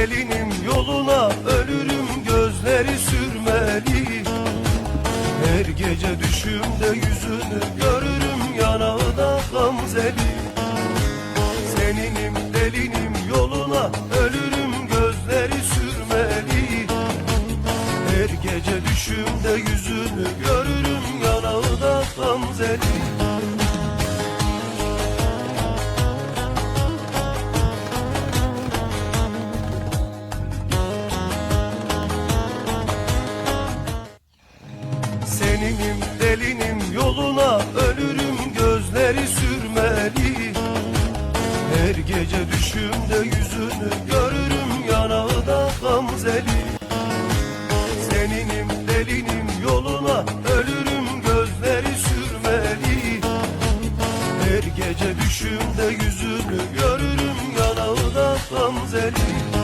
delinim yoluna ölürüm gözleri sürmeli. Her gece düşümde yüzünü görürüm yanağına gamzeli. Seninim delinim yoluna ölürüm gözleri sürmeli. Her gece düşümde yüzünü görürüm yanağına gamzeli gece düşümde yüzünü görürüm yanağına gamzeli. Seninim delinim yoluna ölürüm gözleri sürmeli. Her gece düşümde yüzünü görürüm yanağına gamzeli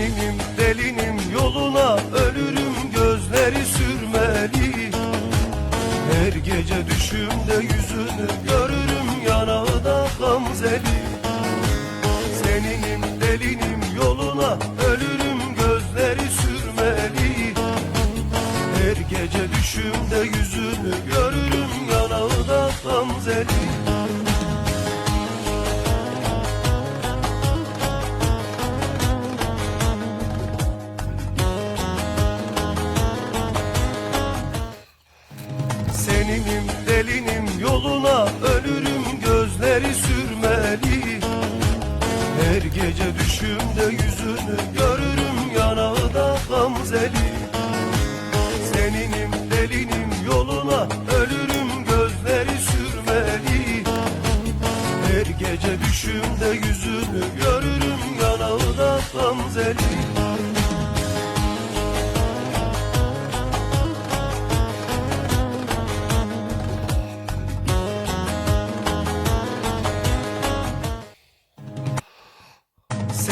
Seninim delinim yoluna ölürüm gözleri sürmeli. Her gece düşümde yüzünü görürüm yanağına gamzeli. Seninim delinim yoluna ölürüm gözleri sürmeli. Her gece düşümde yüzünü görürüm yanağına gamzeli Seninim delinim yoluna ölürüm gözleri sürmeli. Her gece düşümde yüzünü görürüm yanağına gamzeli. Seninim delinim yoluna ölürüm gözleri sürmeli. Her gece düşümde yüzünü görürüm yanağına gamzeli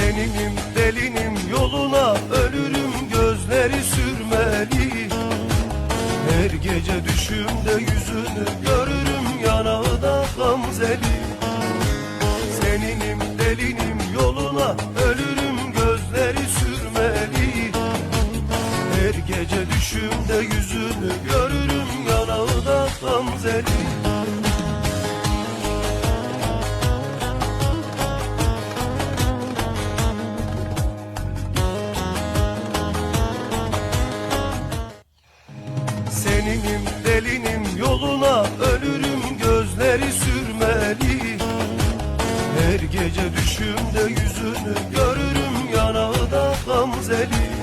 Seninim delinim yoluna ölürüm gözleri sürmeli. Her gece düşümde yüzünü görürüm yanağına gamzeli. Seninim delinim yoluna ölürüm gözleri sürmeli. Her gece düşümde yüzünü görürüm yanağına gamzeli Seninim delinim yoluna ölürüm gözleri sürmeli. Her gece düşümde yüzünü görürüm yanağına gamzeli